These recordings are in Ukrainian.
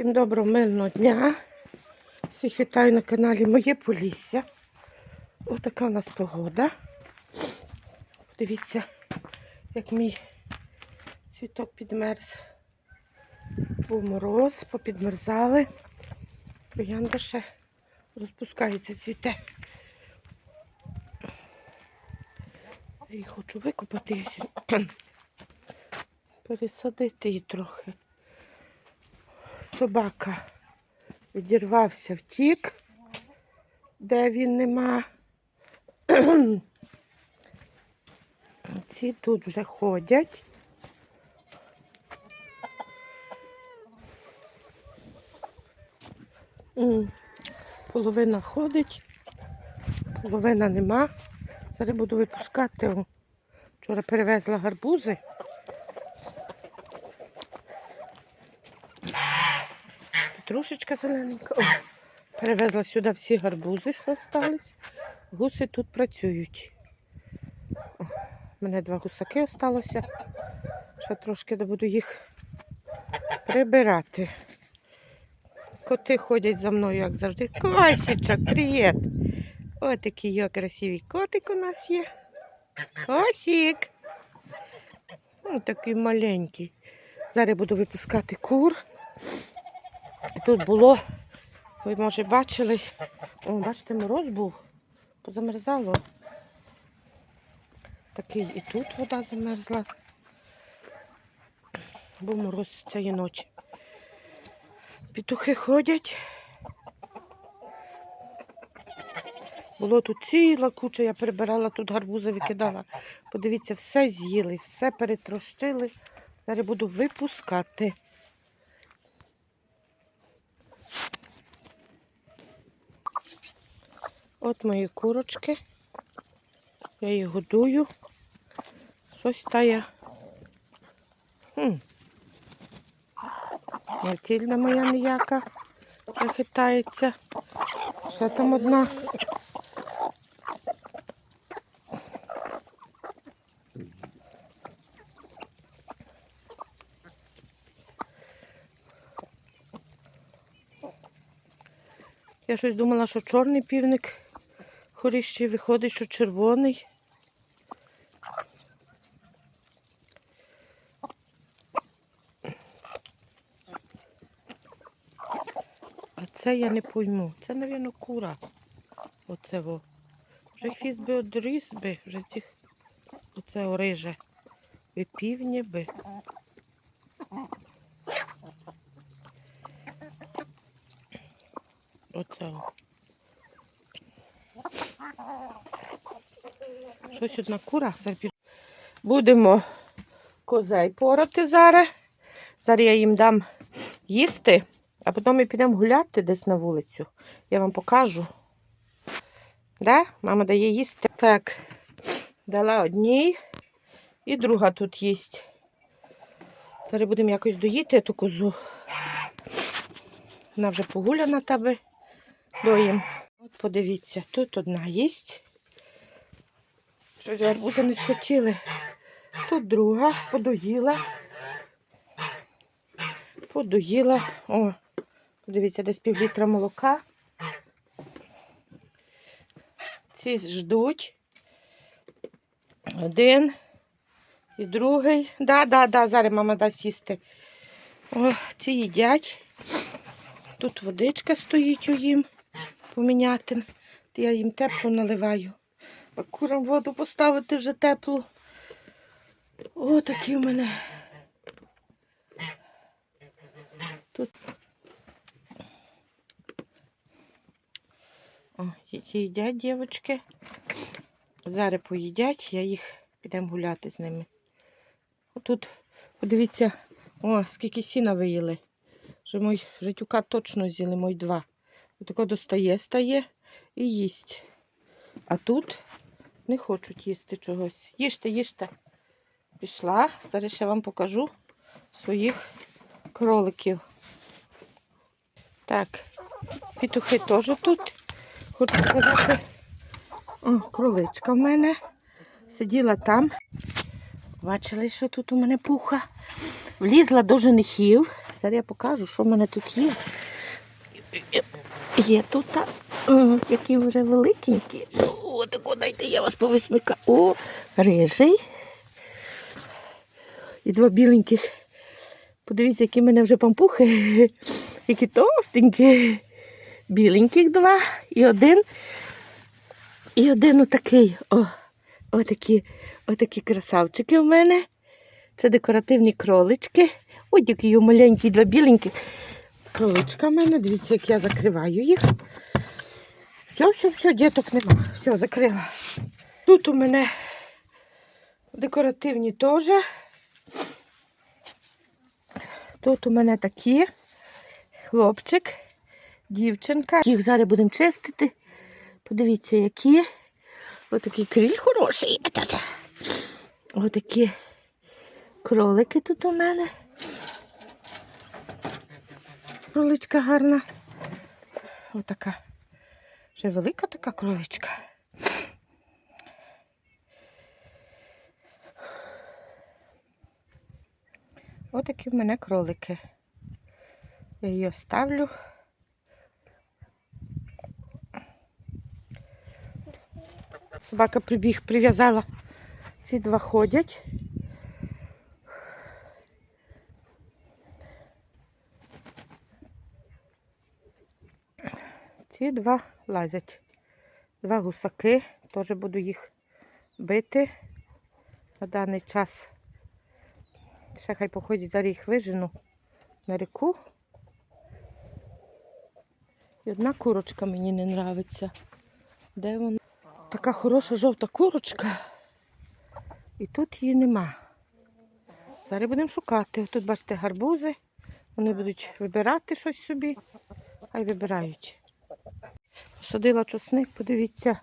Всім доброго мирного дня. Всіх вітаю на каналі Моє Полісся. Ось така у нас погода. Подивіться, як мій цвіток підмерз. Був мороз, попідмерзали. Троянда ще розпускається, цвіте. Я її хочу викопати. Пересадити її трохи. Собака відірвався, втік, де він нема. Ці тут вже ходять. Половина ходить, половина нема. Зараз буду випускати. Вчора перевезла гарбузи. Петрушечка зелененька. О, перевезла сюди всі гарбузи, що остались. Гуси тут працюють. О, у мене два гусаки осталося. Ще трошки буду їх прибирати. Коти ходять за мною, як завжди. Косічок, привіт! Ось такий його красивий котик у нас є. Косік. Ось такий маленький. Зараз буду випускати кур. Тут було, ви може бачили, о, бачите, мороз був, позамерзало. Такий і тут вода замерзла. Був мороз цієї ночі. Петухи ходять. Було тут ціла куча, я прибирала, тут гарбузи викидала. Подивіться, все з'їли, все перетрощили. Зараз буду випускати. От мої курочки. Я їх годую. Щось тая. Хм. Мартільна моя ніяка прихитається. Ще там одна. Я щось думала, що чорний півник хоріщий виходить, що червоний. А це я не пойму. Це, мабуть, кура. Оце во. Вже хвіст би одріс би, вже цих оце ориже. Би півні би. Оце. Щось одна кура. Будемо козей порати зараз. Зараз я їм дам їсти, а потім ми підемо гуляти десь на вулицю. Я вам покажу. Да? Мама дає їсти. Так, дала одній і друга тут їсть. Зараз будемо якось доїти ту козу. Вона вже погуляна тебе. Доїм. От подивіться, тут одна їсть. Щось гарбузи не схотіли. Тут друга подоїла. Подоїла. О, подивіться, десь пів літра молока. Ці ждуть. Один і другий. Да, да, да, зараз мама дасть їсти. О, ці їдять. Тут водичка стоїть у їм поміняти. Я їм тепло наливаю. А курам воду поставити вже теплу. О, такі в мене. Тут. О, їдять дівчатки. Зараз поїдять, я їх підемо гуляти з ними. Отут, подивіться, о, скільки сіна виїли. Вже мой житюка точно з'їли, мой два. Отако достає, стає і їсть. А тут не хочуть їсти чогось. Їжте, їжте. Пішла. Зараз ще вам покажу своїх кроликів. Так, петухи теж тут. Хочу показати. О, кроличка в мене. Сиділа там. Бачили, що тут у мене пуха. Влізла до женихів. Зараз я покажу, що в мене тут є. Є тут, які вже великенькі. О, тако дайте, я вас повисмика. О, рижий. І два біленьких. Подивіться, які в мене вже пампухи. Які товстенькі. Біленьких два і один. І один отакий. О, отакі, отакі красавчики у мене. Це декоративні кролички. Ой, які маленькі, два біленькі. Кроличка в мене. Дивіться, як я закриваю їх. Все, все, все, діток нема. Все, закрила. Тут у мене декоративні теж. Тут у мене такі хлопчик, дівчинка. Їх зараз будемо чистити. Подивіться, які. Отакий криль хороший. Отакі кролики тут у мене. Кроличка гарна. Отака. Вже велика така кроличка. Отакі в мене кролики. Я її оставлю. Собака прибіг, прив'язала. Ці два ходять. Ці два лазять. Два гусаки. Теж буду їх бити на даний час. Ще хай походять, зараз їх вижену на ріку. І одна курочка мені не нравиться. Де вона? Така хороша жовта курочка. І тут її нема. Зараз будемо шукати. Тут, бачите, гарбузи. Вони будуть вибирати щось собі. Хай вибирають. Посадила чосник, подивіться.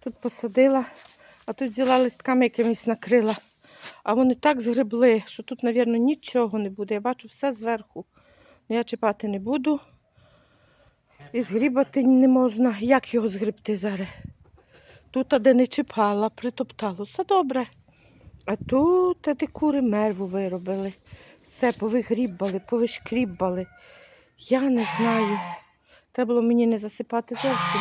Тут посадила, а тут взяла листками якимись накрила. А вони так згребли, що тут, мабуть, нічого не буде. Я бачу все зверху. Ну, Я чіпати не буду. І згрібати не можна. Як його згребти зараз? Тут, де не чіпала, притоптало. Все добре. А тут а де кури мерву виробили. Все повигрібали, повишкрібали. Я не знаю. Треба було мені не засипати зовсім.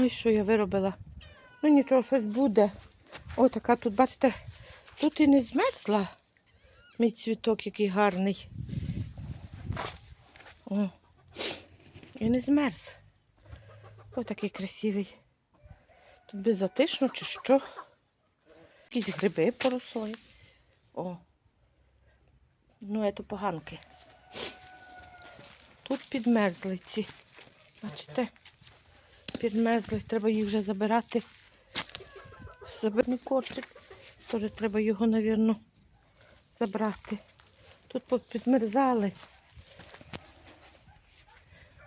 Ой, що я виробила? Ну нічого, щось буде. Ой, така тут, бачите, тут і не змерзла. Мій цвіток який гарний. О, і не змерз. Ось такий красивий. Тут беззатишно чи що. Якісь гриби поросли. О. Ну, це поганки. Тут підмерзли ці. Бачите? Підмерзли, треба їх вже забирати. Забирний корчик. Теж треба його, мабуть, забрати. Тут підмерзали.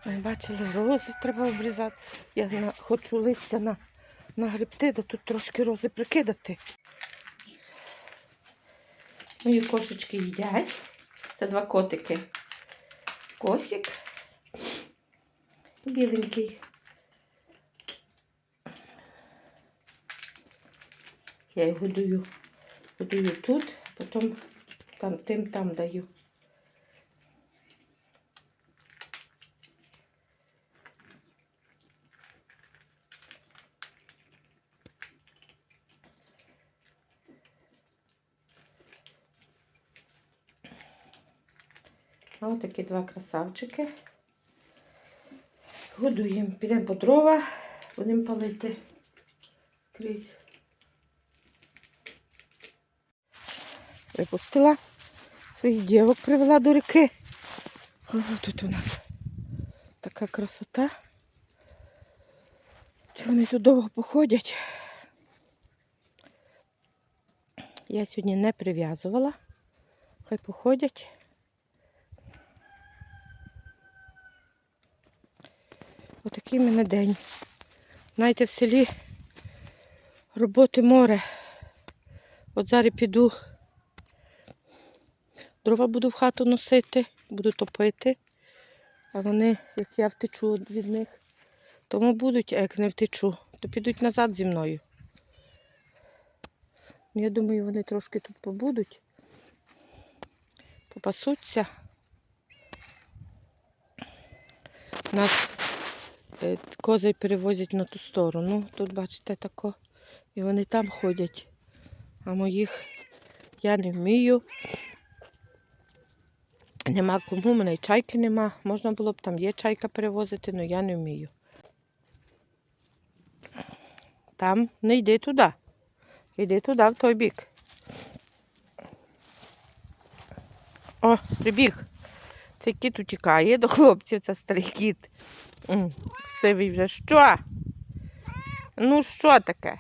Ми бачили, рози треба обрізати. Я на, хочу листя на, нагребти, да тут трошки рози прикидати. Мої кошечки їдять. Це два котики. Косик. Біленький. Я його годую, годую тут, потім там, тим там даю. Ось такі два красавчики. Годуємо. Підемо по дрова, будемо палити крізь. Випустила своїх дівок, привела до ріки. О, тут у нас така красота. Чи вони тут довго походять? Я сьогодні не прив'язувала. Хай походять. Отакий мене день. Знаєте, в селі роботи море. От зараз піду. Дрова буду в хату носити, буду топити. А вони, як я втечу від них, тому будуть, а як не втечу, то підуть назад зі мною. Я думаю, вони трошки тут побудуть, попасуться. Нас е, козей перевозять на ту сторону. Тут, бачите, тако. І вони там ходять. А моїх я не вмію. Нема кому, мене й чайки нема. Можна було б там є чайка перевозити, але я не вмію. Там не йди туди. Йди туди, в той бік. О, прибіг. Цей кіт утікає до хлопців, це старий кіт. Сивий вже що? Ну, що таке?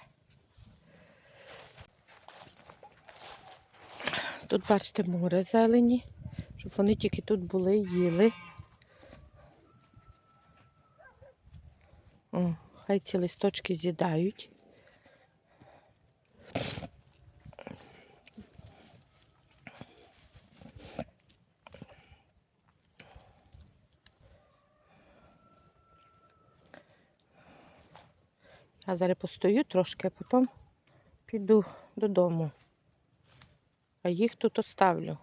Тут, бачите, море зелені, щоб вони тільки тут були, їли. О, хай ці листочки з'їдають. Я зараз постою трошки, а потім піду додому. А їх тут оставлю.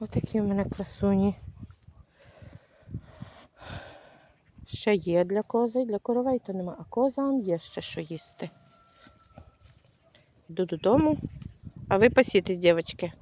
Отакі в мене красуні. Ще є для козей, для коровей то нема, а козам є ще що їсти. Йду додому, а ви пасітесь, дівчатки.